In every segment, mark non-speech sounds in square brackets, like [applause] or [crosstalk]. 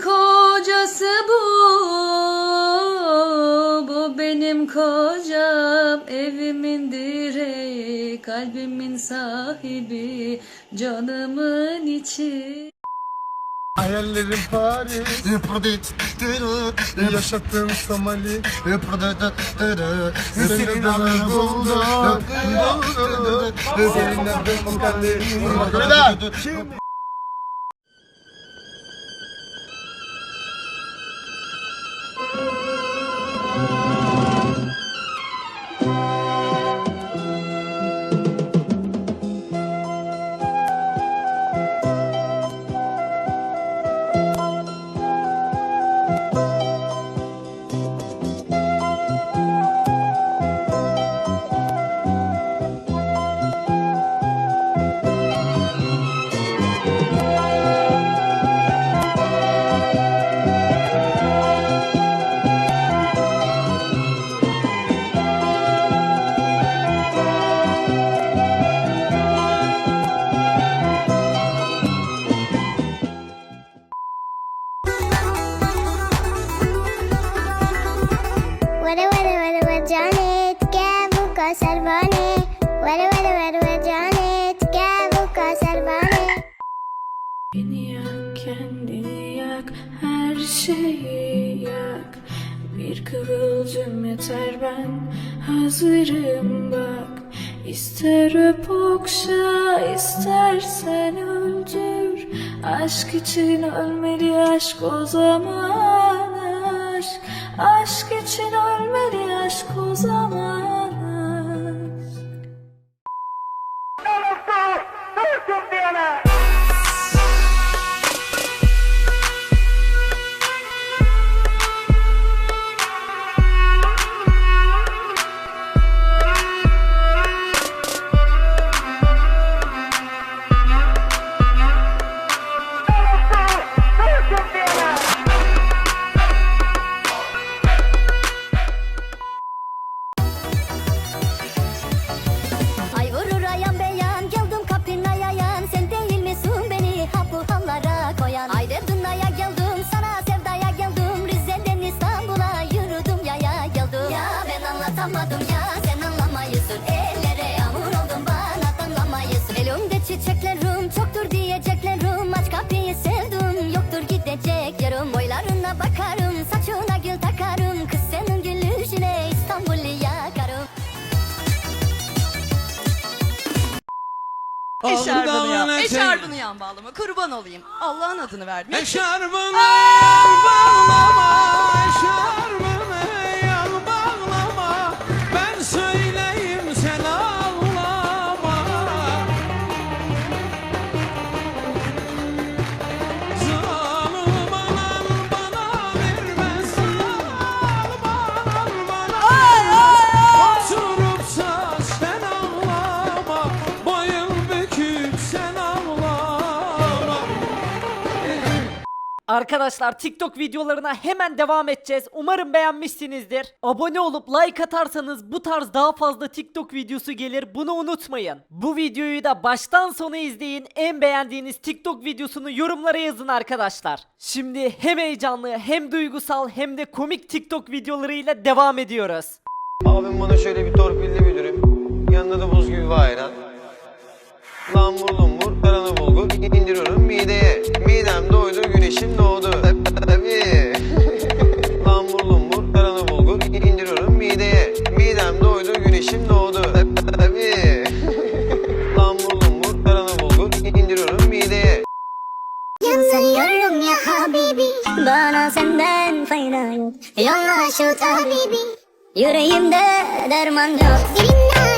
Kocası bu? Bu benim kocam, evimin direği, kalbimin sahibi, canımın içi. Hayallerim Paris. Yaşattığım Somali. Seni de buldum Seninle ben वरे Janet gel bu kasarvane Vere vere vere vere Janet gel bu Beni yak kendini yak her şeyi yak. Bir kıvılcım yeter ben hazırım bak. İster öp okşa istersen öldür. Aşk için ölmeli aşk o zaman aşk. Aşk anlatamadım ya sen anlamayısın Ellere yağmur oldum bana anlamayısın Elimde çiçeklerim çoktur diyeceklerim Aç kapıyı sevdim yoktur gidecek yarım Boylarına bakarım saçına gül takarım Kız senin gülüşüne İstanbul'u yakarım Eşarbını yan. Eşarbını yan bağlama. Kurban olayım. Allah'ın adını vermiyor. Eşarbını bağlama, eşarbını Arkadaşlar TikTok videolarına hemen devam edeceğiz. Umarım beğenmişsinizdir. Abone olup like atarsanız bu tarz daha fazla TikTok videosu gelir. Bunu unutmayın. Bu videoyu da baştan sona izleyin. En beğendiğiniz TikTok videosunu yorumlara yazın arkadaşlar. Şimdi hem heyecanlı hem duygusal hem de komik TikTok videolarıyla devam ediyoruz. Abim bana şöyle bir torpilli bir dürüm Yanında da buz gibi bir ayran Lambur lumbur karanı bulgur [laughs] indiriyorum mideye. Midem doydu güneşim doğdu. Tabii. Lambur lumbur karanı bulgur indiriyorum mideye. Midem doydu güneşim doğdu. Tabii. Lambur lumbur karanı bulgur indiriyorum mideye. Yanıyorum ya Habibi. Bana senden fayda yok. Yolla şu tabibi. Yüreğimde derman yok. Dilim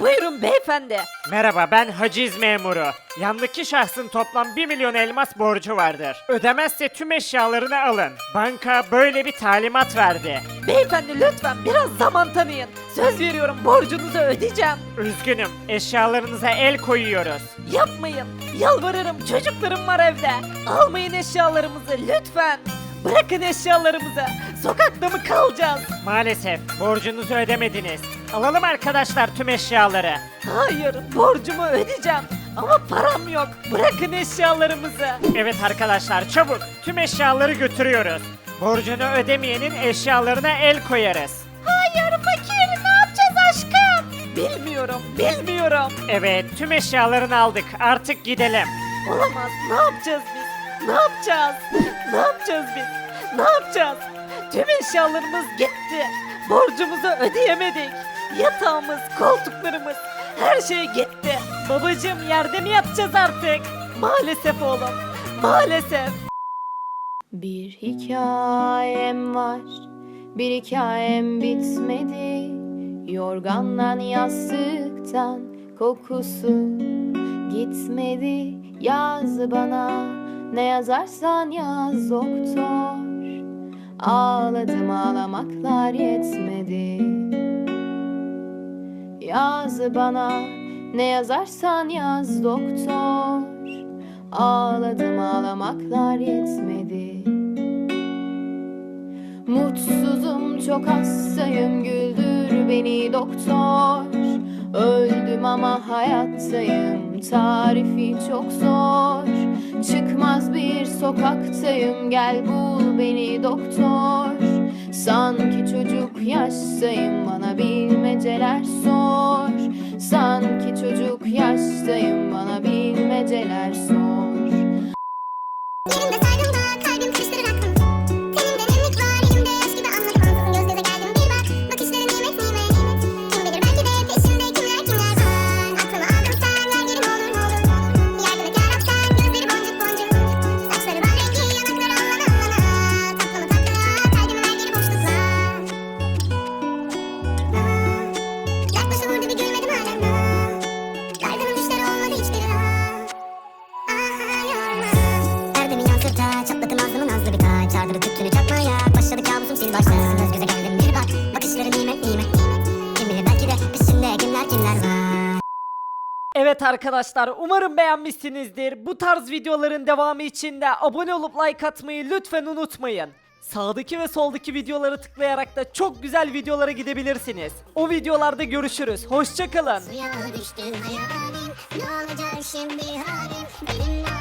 Buyurun beyefendi. Merhaba ben haciz memuru. Yandaki şahsın toplam 1 milyon elmas borcu vardır. Ödemezse tüm eşyalarını alın. Banka böyle bir talimat verdi. Beyefendi lütfen biraz zaman tanıyın. Söz veriyorum borcunuzu ödeyeceğim. Üzgünüm eşyalarınıza el koyuyoruz. Yapmayın. Yalvarırım çocuklarım var evde. Almayın eşyalarımızı lütfen. Bırakın eşyalarımızı. Sokakta mı kalacağız? Maalesef borcunuzu ödemediniz. Alalım arkadaşlar tüm eşyaları. Hayır borcumu ödeyeceğim. Ama param yok. Bırakın eşyalarımızı. Evet arkadaşlar çabuk tüm eşyaları götürüyoruz. Borcunu ödemeyenin eşyalarına el koyarız. Hayır fakir ne yapacağız aşkım? Bilmiyorum bilmiyorum. Evet tüm eşyalarını aldık artık gidelim. Olamaz ne yapacağız biz? Ne yapacağız? Ne yapacağız biz? Ne yapacağız? Tüm eşyalarımız gitti. Borcumuzu ödeyemedik. Yatağımız, koltuklarımız, her şey gitti. Babacığım yerde mi yatacağız artık? Maalesef oğlum, maalesef. Bir hikayem var Bir hikayem bitmedi Yorgandan yastıktan Kokusu gitmedi Yaz bana Ne yazarsan yaz doktor. Ağladım ağlamaklar yetmedi. Yaz bana Ne yazarsan yaz doktor. Ağladım ağlamaklar yetmedi. Mutsuzum çok hastayım güldür beni doktor. Öldüm ama hayattayım tarifi çok zor sokaktayım gel bul beni doktor. Sanki çocuk yaştayım bana bilmeceler sor. Sanki çocuk yaştayım bana bilmeceler sor Çardırı tüttünü çakmaya başladı kabusum sil başta Göz göze geldim bir bak bakışları nimet nimet Kim bilir belki de üstünde kimler kimler var Evet arkadaşlar umarım beğenmişsinizdir. Bu tarz videoların devamı için de abone olup like atmayı lütfen unutmayın. Sağdaki ve soldaki videoları tıklayarak da çok güzel videolara gidebilirsiniz. O videolarda görüşürüz. Hoşçakalın. Suya düştüm hayalim Ne olacak şimdi halim Benim